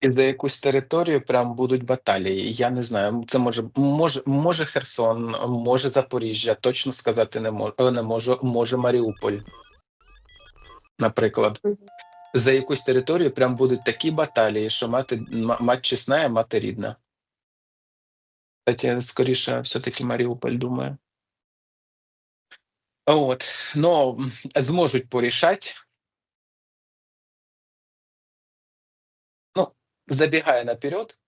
І за якусь територію прям будуть баталії. Я не знаю. Це може може, може Херсон, може Запоріжжя. Точно сказати не можу. Не можу. Може Маріуполь. Наприклад, за якусь територію прям будуть такі баталії, що мати мать чесна, а мати рідна. Кстати, скоріше, все-таки Маріуполь думаю. От, ну зможуть порішати. Забегая наперед,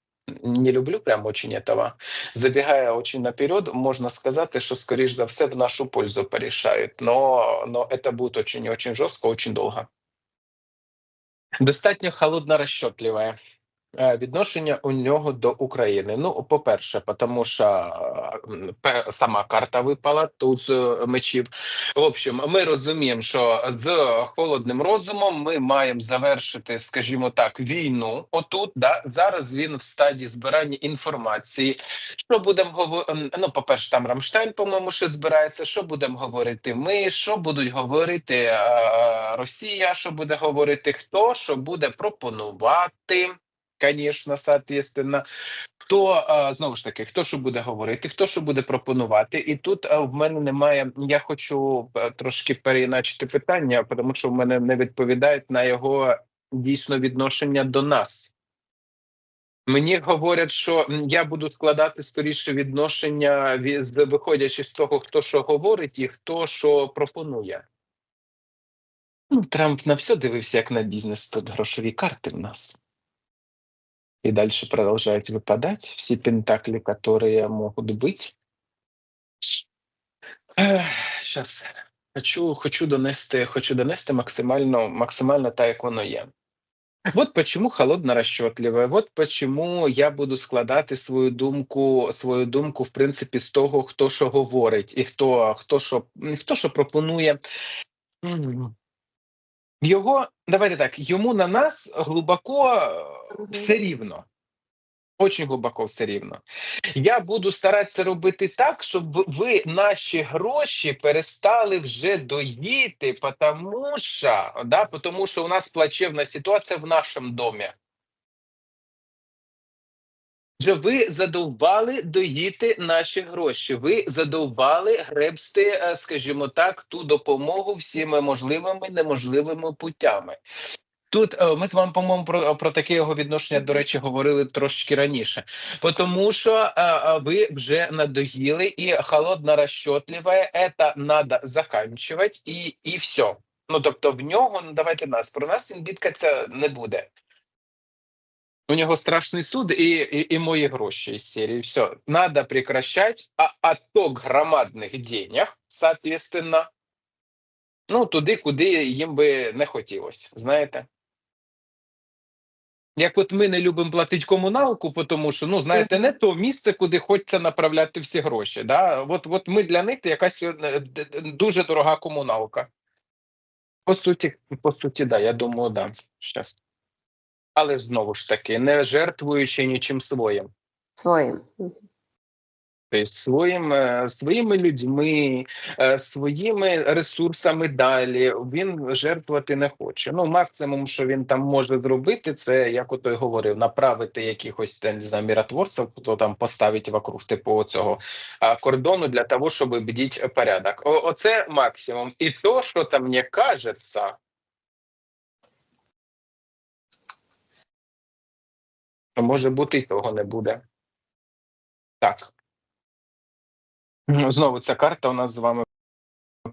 не люблю прям очень этого. Забегая очень наперед, можна сказати, що скоріш за все в нашу пользу порішають. Но, но это будет очень и очень жорстко, очень довго. Достатньо холодно розчетливе е, відношення у нього до України. Ну, по-перше, тому що е, сама карта випала тут з е, мечів. В общем, ми розуміємо, що з холодним розумом ми маємо завершити, скажімо так, війну. Отут да зараз він в стадії збирання інформації. Що будемо говорити? Ну, по-перше, там Рамштайн, по-моєму, ще збирається. Що будемо говорити? Ми що будуть говорити е, е, Росія? Що буде говорити хто? Що буде пропонувати? Звісно, соответственно. Хто знову ж таки, хто що буде говорити, хто що буде пропонувати, і тут в мене немає. Я хочу трошки переіначити питання, тому що в мене не відповідають на його дійсно відношення до нас. Мені говорять, що я буду складати скоріше відношення з виходячи з того, хто що говорить і хто що пропонує. Ну, Трамп на все дивився як на бізнес. Тут грошові карти в нас И дальше продолжают выпадать все пентакли, которые могут быть. Сейчас хочу, хочу донести, хочу донести максимально, максимально так, як воно є. Вот почему холодно расчетливе, вот почему я буду складати свою думку, свою думку, в принципі, з того, хто що говорить, і хто, хто що, хто що пропонує. Його, давайте так, йому на нас глибоко е, все рівно. Очень глибоко все рівно. Я буду старатися робити так, щоб ви наші гроші перестали вже доїти, тому що, да, тому що у нас плачевна ситуація в нашому домі. Вже ви задовбали доїти наші гроші. Ви задовбали гребсти, е, скажімо так, ту допомогу всіми можливими неможливими путями. Тут е, ми з вами, по-моєму, про, про таке його відношення, до речі, говорили трошки раніше. Тому що е, е, ви вже надоїли, і холодно розчетливе, це треба закінчувати, і, і все. Ну тобто, в нього, ну давайте нас, про нас він бідкатися не буде. У нього страшний суд і, і, і мої гроші із серії. Все, надо прекращать, а отток громадних денег, соответственно, ну туди, куди їм би не хотілося, знаєте. Як от ми не любимо платити комуналку, тому що, ну, знаєте, не то місце, куди хочеться направляти всі гроші. Да? От, от ми для них якась е, дуже дорога комуналка. По суті, по суті, да, я думаю, да. Щас. Але знову ж таки, не жертвуючи нічим своїм. Своїм. Тобто своїм, е, своїми людьми, е, своїми ресурсами далі він жертвувати не хоче. Ну, максимум, що він там може зробити, це як ото й говорив, направити якихось там, не знаю, міротворців, хто там поставить вокруг типу цього кордону для того, щоб бдіть порядок. О, оце максимум. І то, що там мені кажеться, що може бути, і того не буде. Так. Знову ця карта у нас з вами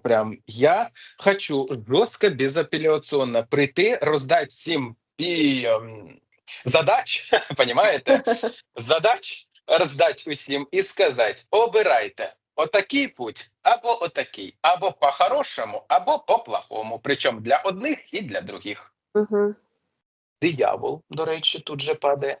прям. Я хочу жорстко, безапеляційно прийти, роздати всім пі, ем, задач, понимаєте? Задач роздати усім і сказати: обирайте отакий путь, або отакий, або по-хорошому, або по-плохому. Причому для одних і для других. Мгм. Диявол, до речі, тут же падає.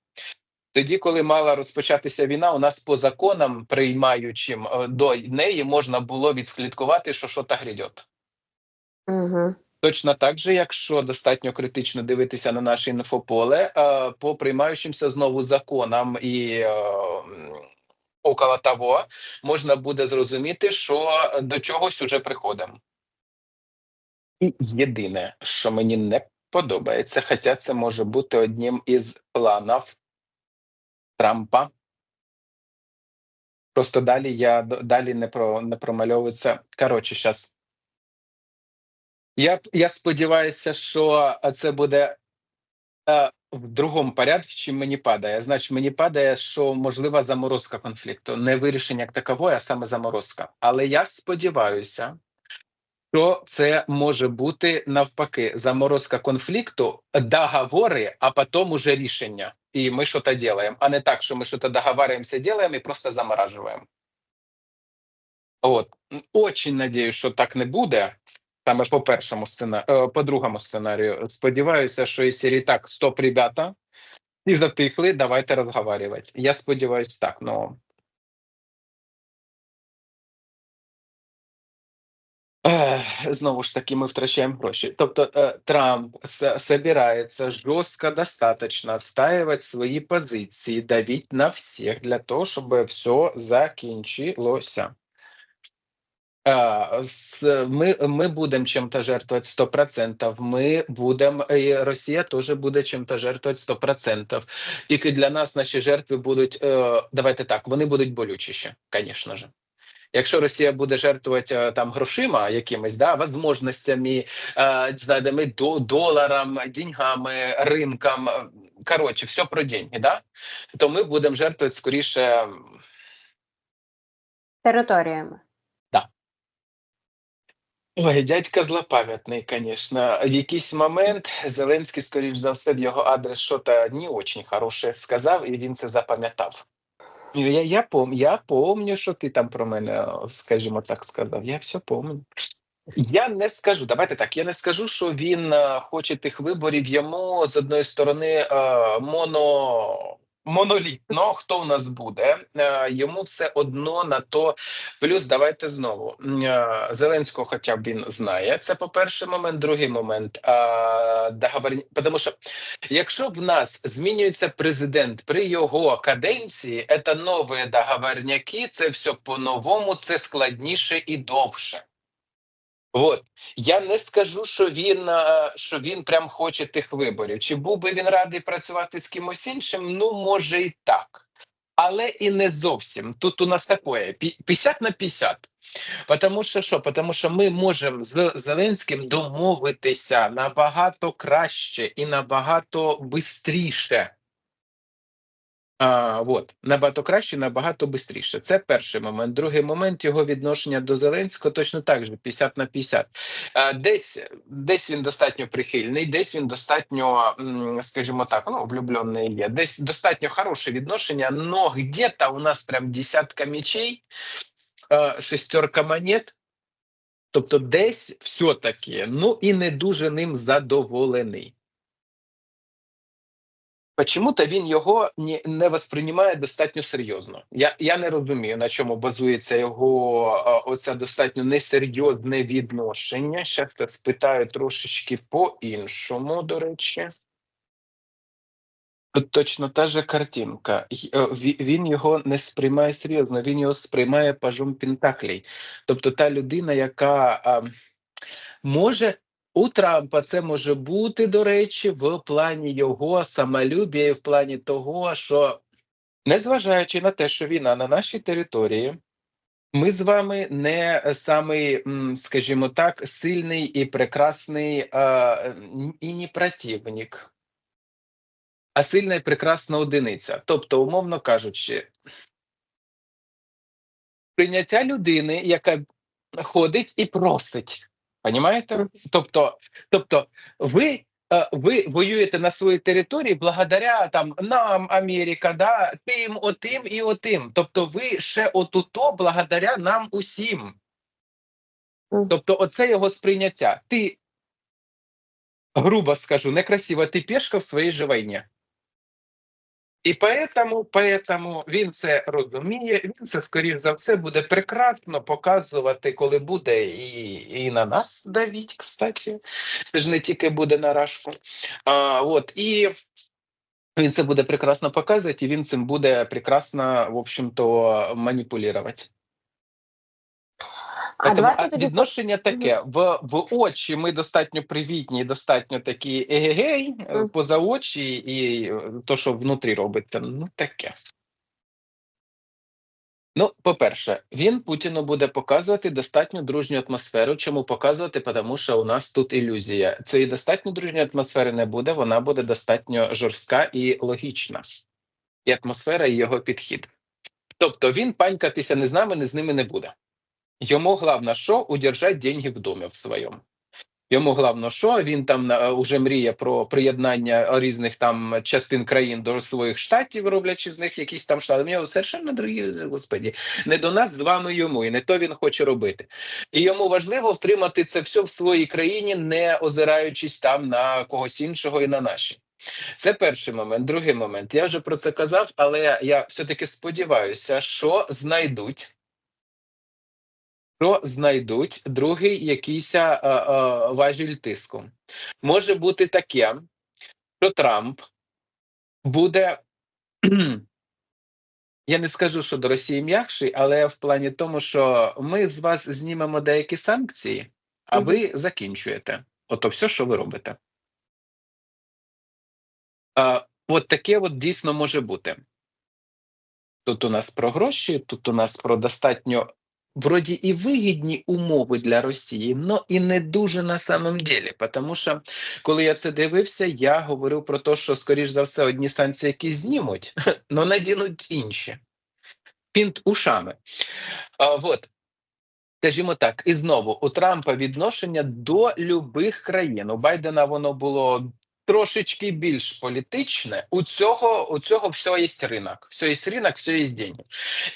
Тоді, коли мала розпочатися війна, у нас по законам, приймаючим е, до неї, можна було відслідкувати, що що та. Угу. Точно так же, якщо достатньо критично дивитися на наше інфополе, е, по приймаючимся знову законам і е, около того, можна буде зрозуміти, що до чогось уже приходимо. І єдине, що мені не подобається, хоча це може бути одним із планів Трампа. Просто далі я далі не про не промальовується. Коротше, зараз. Я, я сподіваюся, що це буде е, в другому порядку, чим мені падає. Значить, мені падає, що можлива заморозка конфлікту, не вирішення як такової, а саме заморозка. Але я сподіваюся, що це може бути навпаки заморозка конфлікту, договори, а потім уже рішення. І ми щось робимо, а не так, що ми щось договариваємося, робимо і просто заморажуємо. От очень надіюсь, що так не буде. Саме по першому сценарію, по другому сценарію. Сподіваюся, що серії так, стоп, ребята, і затихли, давайте розговорювати. Я сподіваюся, так. Ну Знову ж таки, ми втрачаємо гроші. Тобто е, Трамп собирається жорстко достаточно отстаивать свої позиції, давить на всіх для того, щоб все закінчилося. Е, Ми, ми будемо чим-то жертвувати 100%. Ми будемо, і Росія теж буде чим-то жертвувати 100%. Тільки для нас наші жертви будуть, е, давайте так, вони будуть болючіші, звісно ж. Якщо Росія буде жертвувати е, там грошима якимись, да, возможностями, е, знайдемо до доларам, деньгами, ринкам, е, коротше, все про деньги, да, то ми будемо жертвувати скоріше Територіями. Ой, дядька злопам'ятний, звісно. В якийсь момент Зеленський, скоріш за все, в його адрес щось не дуже хороше сказав, і він це запам'ятав. Я, я, пом, я помню, що ти там про мене, скажімо так, сказав. Я все помню. Я не скажу, давайте так. Я не скажу, що він е, хоче тих виборів. Йому з одної сторони е, моно. Монолітно, хто у нас буде, е, йому все одно на то. Плюс давайте знову е, Зеленського, хоча б він знає. Це по перший момент. Другий момент е, договорні, тому що якщо в нас змінюється президент при його каденції, це нові договорняки, це все по-новому, це складніше і довше. От я не скажу, що він е, що він прям хоче тих виборів. Чи був би він радий працювати з кимось іншим? Ну може і так, але і не зовсім. Тут у нас таке пі- 50 на 50. Тому що що? Тому що ми можемо з Зеленським домовитися набагато краще і набагато бистріше. А, от, набагато краще, набагато швидше. Це перший момент. Другий момент його відношення до Зеленського точно так же 50 на 50. А, десь, десь він достатньо прихильний, десь він достатньо, скажімо так, ну, влюблений є. Десь достатньо хороше відношення, но где-то у нас прям десятка мечей, шестерка монет. Тобто, десь все-таки, ну і не дуже ним задоволений. Почему-то він його не, не восприймає достатньо серйозно. Я, я не розумію, на чому базується його а, оце достатньо несерйозне відношення. Щас я спитаю трошечки по-іншому, до речі. Тут точно та же картинка. Е, ві- Він його не сприймає серйозно, він його сприймає пажом Пентаклей. Тобто та людина, яка а, може у Трампа це може бути, до речі, в плані його самолюбія, і в плані того, що незважаючи на те, що війна на нашій території, ми з вами не самий, скажімо так, сильний і прекрасний а, і не противник, а сильна і прекрасна одиниця. Тобто, умовно кажучи, прийняття людини, яка ходить і просить. Понімаєте? Тобто, тобто, ви, е, ви воюєте на своїй території благодаря там нам, Америка, да, тим, отим і отим. Тобто, ви ще отуто благодаря нам усім. Тобто, оце його сприйняття. Ти, грубо скажу, некрасиво, ти пешка в своїй же війні. І поэтому, поэтому він це розуміє, він це, скоріш за все, буде прекрасно показувати, коли буде і, і на нас давіть, кстати. Ж не тільки буде на рашку. А, от, і він це буде прекрасно показувати, і він цим буде прекрасно, в общем-то, маніпулювати. А давайте тоді відношення таке: в, в очі ми достатньо привітні, достатньо такі егегей, е, поза очі, і е, то, що внутрі робиться, ну таке. Ну, по-перше, він Путіну буде показувати достатньо дружню атмосферу. Чому показувати? Тому що у нас тут ілюзія. Цієї достатньо дружньої атмосфери не буде, вона буде достатньо жорстка і логічна. І атмосфера, і його підхід. Тобто він панькатися не з нами, не з ними не буде. Йому головне, що удержать деньги в домі в своєму. Йому головне, що він там е, уже мріє про приєднання різних там частин країн до своїх штатів, роблячи з них якісь там штати. Нього совершенно другі, господі, не до нас з вами йому, і не то він хоче робити. І йому важливо втримати це все в своїй країні, не озираючись там на когось іншого і на наші. Це перший момент. Другий момент. Я вже про це казав, але я все-таки сподіваюся, що знайдуть. Що знайдуть другий якийсь а, а, важіль тиску. Може бути таке, що Трамп буде. Я не скажу, що до Росії м'якший, але в плані тому, що ми з вас знімемо деякі санкції, а ви закінчуєте. Ото все, що ви робите. А, от таке от дійсно може бути. Тут у нас про гроші, тут у нас про достатньо вроді і вигідні умови для Росії, але і не дуже на самом деле. Тому що коли я це дивився, я говорив про те, що скоріш за все одні санкції якісь знімуть, але надінуть інші. Пінт ушами. А, вот. Скажімо так, і знову у Трампа відношення до любих країн. У Байдена воно було трошечки більш політичне. У цього у цього всього є ринок. Все є ринок, все є деньги.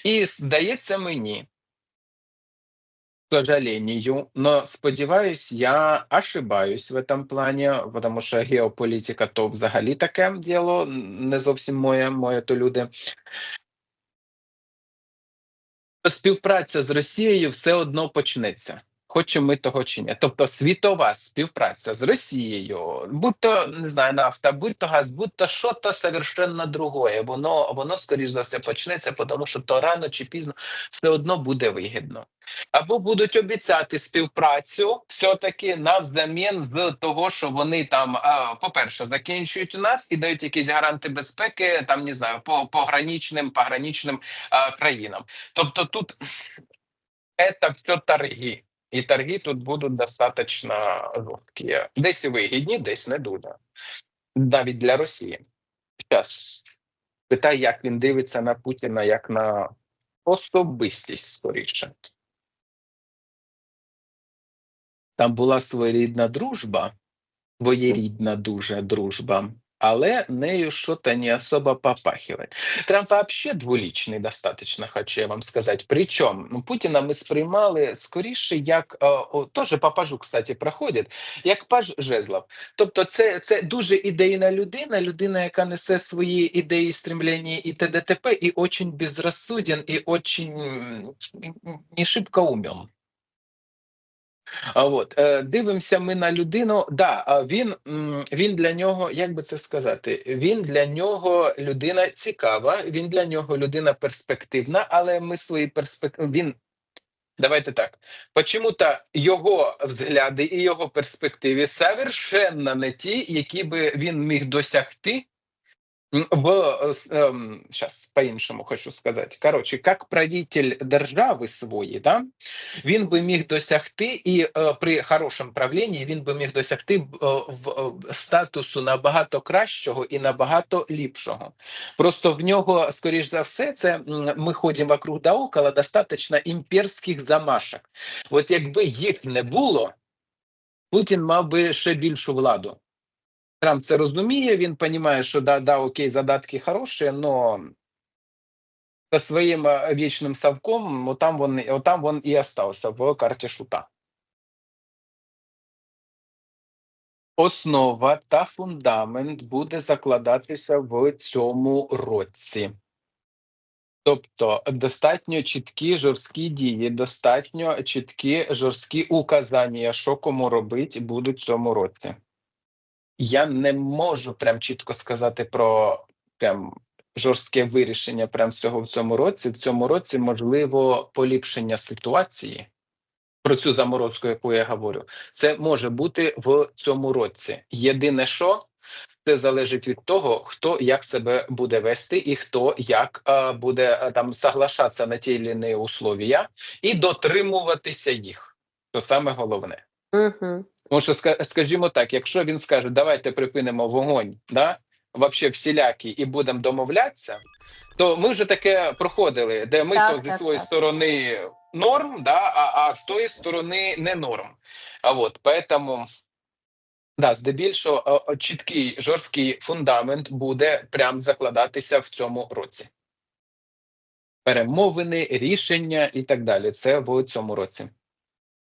І здається мені, сожалению, но сподіваюсь, я ошибаюсь в этом плані, тому що геополітика то взагалі таке діло, не зовсім моє, моє то люди. Співпраця з Росією все одно почнеться. Хочемо ми того чи ні. Тобто світова співпраця з Росією, будь то не знаю, нафта, будь то газ, будь то що то совершенно другое. Воно воно скоріш за все почнеться, тому що то рано чи пізно все одно буде вигідно. Або будуть обіцяти співпрацю все-таки навзамін з того, що вони там, по-перше, закінчують у нас і дають якісь гаранти безпеки, там не знаю, по пограничним, пограничним а, країнам. Тобто тут це все торги. І торги тут будуть достатньо жорсткі. Десь вигідні, десь не дуже. Навіть для Росії. Зараз питай, як він дивиться на Путіна як на особистість скоріше. Там була своєрідна дружба, своєрідна дуже дружба, але нею що-то не особо попахивает. Трамп вообще двуличний достаточно, хочу я вам сказати. Причому ну, Путіна ми сприймали скоріше як, о, о, теж по пажу, кстати, проходить, як паж жезлов. Тобто це, це дуже ідейна людина, людина, яка несе свої ідеї, стремлення і т.д. т.п. і очень безрассуден, і очень не шибко умен. От е, дивимося ми на людину. Да, він, він для нього, як би це сказати, він для нього людина цікава, він для нього людина перспективна, але ми свої перспективи. Він давайте так. Почему-то його взгляди і його перспективи совершенно не ті, які би він міг досягти. В эм, сейчас по-іншому хочу сказати. Коротше, як правитель держави своєї, да, він би міг досягти, і е, при хорошому правлінні він би міг досягти е, в е, статусу набагато кращого і набагато ліпшого. Просто в нього, скоріш за все, це ми ходимо вокруг да около достатньо імперських замашок. От якби їх не було, Путін мав би ще більшу владу. Трамп це розуміє, він розуміє, що да, да, окей, задатки хороші, але со своїм е, вічним совком, отам він, отам він і остався в карті шута. основа та фундамент буде закладатися в цьому році. Тобто достатньо чіткі жорсткі дії, достатньо чіткі жорсткі указання, що кому робити, будуть в цьому році. Я не можу прям чітко сказати про прям жорстке вирішення прям всього в цьому році. В цьому році можливо поліпшення ситуації. Про цю заморозку, яку я говорю, це може бути в цьому році. Єдине, що це залежить від того, хто як себе буде вести, і хто як е, буде е, там соглашатися на ті чи інші условия і дотримуватися їх. То саме головне. Угу. Тому що скажімо так, якщо він скаже, давайте припинимо вогонь, да, вообще всілякі, і будемо домовлятися, то ми вже таке проходили, де ми Так, то зі своєї сторони норм, да, а, а з тої сторони не норм. А от поэтому, да, здебільшого чіткий жорсткий фундамент буде прям закладатися в цьому році. Перемовини, рішення і так далі. Це в цьому році.